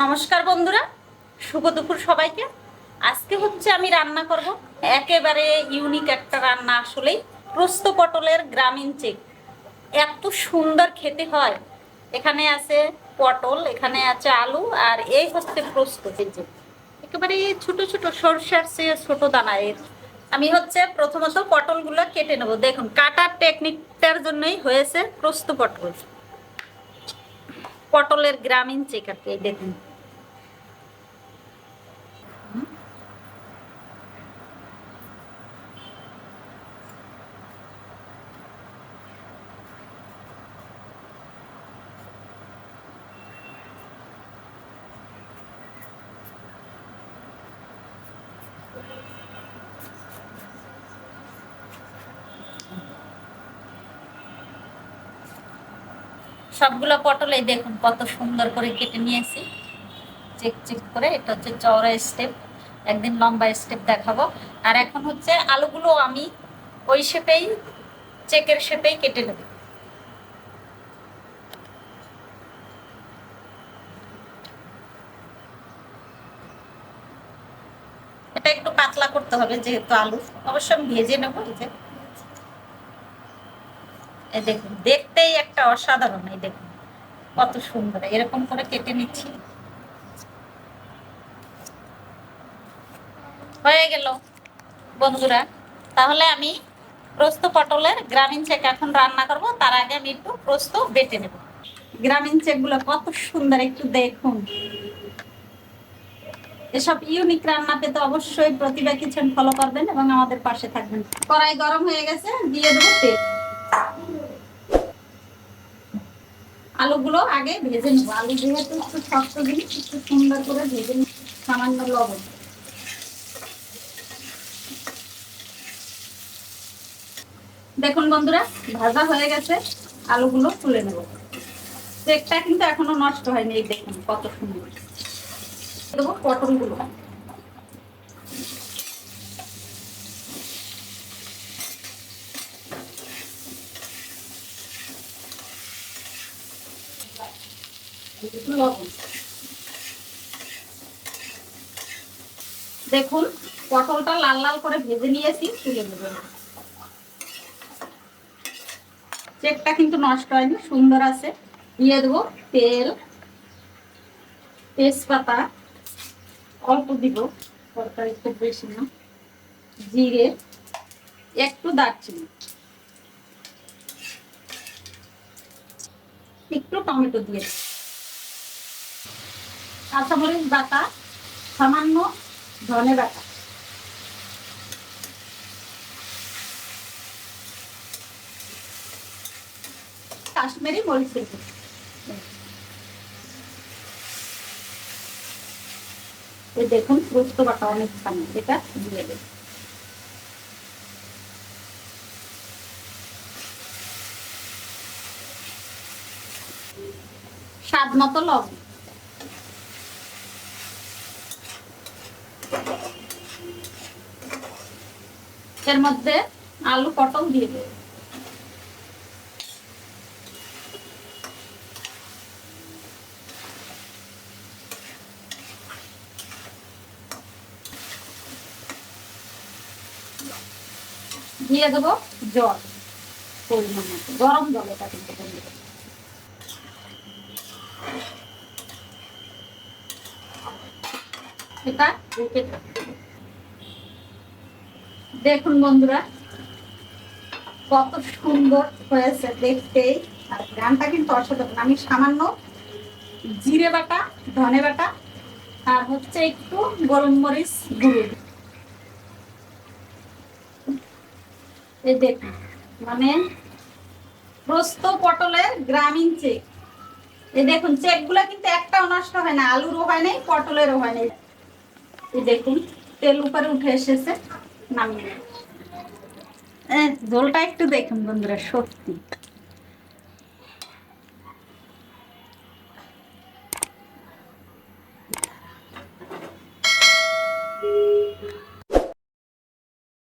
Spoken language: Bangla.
নমস্কার বন্ধুরা, শুভ দুপুর সবাইকে। আজকে হচ্ছে আমি রান্না করব একেবারে ইউনিক একটা রান্না আসলেই প্রস্ত পটলের গ্রামীণ চেক। এত সুন্দর খেতে হয়। এখানে আছে পটল, এখানে আছে আলু, আর এই হচ্ছে প্রস্ত যে একেবারে ছোট ছোট সরষার চেয়ে ছোট দানা এর। আমি হচ্ছে প্রথমত পটলগুলো কেটে নেব। দেখুন, কাটার টেকনিকটার জন্যই হয়েছে প্রস্ত পটল। পটলের গ্রামীণ চেক এই দেখুন। সবগুলো পটল দেখুন, কত সুন্দর করে কেটে নিয়েছি। চেক চেক করে, এটা হচ্ছে চওড়া স্টেপ একদিন লম্বা স্টেপ দেখাবো। আর এখন হচ্ছে আলুগুলো আমি ওই শেপেই চেকের শেপেই কেটে নেব। এটা একটু পাতলা করতে হবে যেহেতু আলু। অবশ্য আমি ভেজে নেব এই যে। এই দেখুন, দেখতেই একটা অসাধারণ, এই দেখুন, কত সুন্দর, এরকম করে কেটে নিচ্ছি। হয়ে গেল, বন্ধুরা। তাহলে আমি প্রস্ত পটলের গ্রামীণ চেক এখন রান্না করব, তার আগে আমি একটু প্রস্ত বেটে নেব। গ্রামীণ চেকগুলো কত সুন্দর, একটু দেখুন। এসব ইউনিক রান্না পেতে অবশ্যই প্রতিভা কিচেন ফলো করবেন এবং আমাদের পাশে থাকবেন। কড়াই গরম হয়ে গেছে, দিয়ে দেবো তেল। আলুগুলো আগে ভেজে নেব। আলু যেহেতু একটু শক্ত জিনিস একটু সুন্দর করে ভেজে সামান্য লবণ। দেখুন বন্ধুরা, ভাজা হয়ে গেছে, আলুগুলো তুলে নেব। চেকটা কিন্তু এখনও নষ্ট হয়নি দেখুন কত সুন্দর। দেবো পটলগুলো। দেখুন, পটলটা লাল লাল করে ভেজে নিয়েছি, তুলে নেব। চেকটা কিন্তু নষ্ট হয়নি, সুন্দর আছে। দিয়ে দেবো তেল, তেজপাতা, অল্প দিব, তরকারি খুব বেশি না। জিরে, একটু দারচিনি। একটু টমেটো দিয়ে। কাঁচামরিচ বাটা, সামান্য ধনে বাটা। কাশ্মীরি। এই দেখুন প্রস্ত বাটা অনেক খানি এটা দিয়ে দেব। স্বাদ মতো লবণ। এর মধ্যে আলু, পটল দিয়ে দেব দিয়ে দেবো জল, পরিমাণ গরম জল এটা কিন্তু। এটা দেব। দেখুন বন্ধুরা, কত সুন্দর হয়েছে দেখতেই আর গানটা কিন্তু অসাধারণ। আমি সামান্য জিরে বাটা, ধনে বাটা, আর হচ্ছে একটু গোলমরিচ গুঁড়ো। দিই। এই দেখুন মানে প্রস্ত পটলের গ্রামীণ চেক। এই দেখুন চেকগুলা কিন্তু একটাও নষ্ট হয় না, আলুরও হয় নাই, পটলেরও হয় নাই। এই দেখুন, তেল উপরে উঠে এসেছে। নামিয়ে নেব। এ, ঝোলটা একটু দেখুন বন্ধুরা সত্যি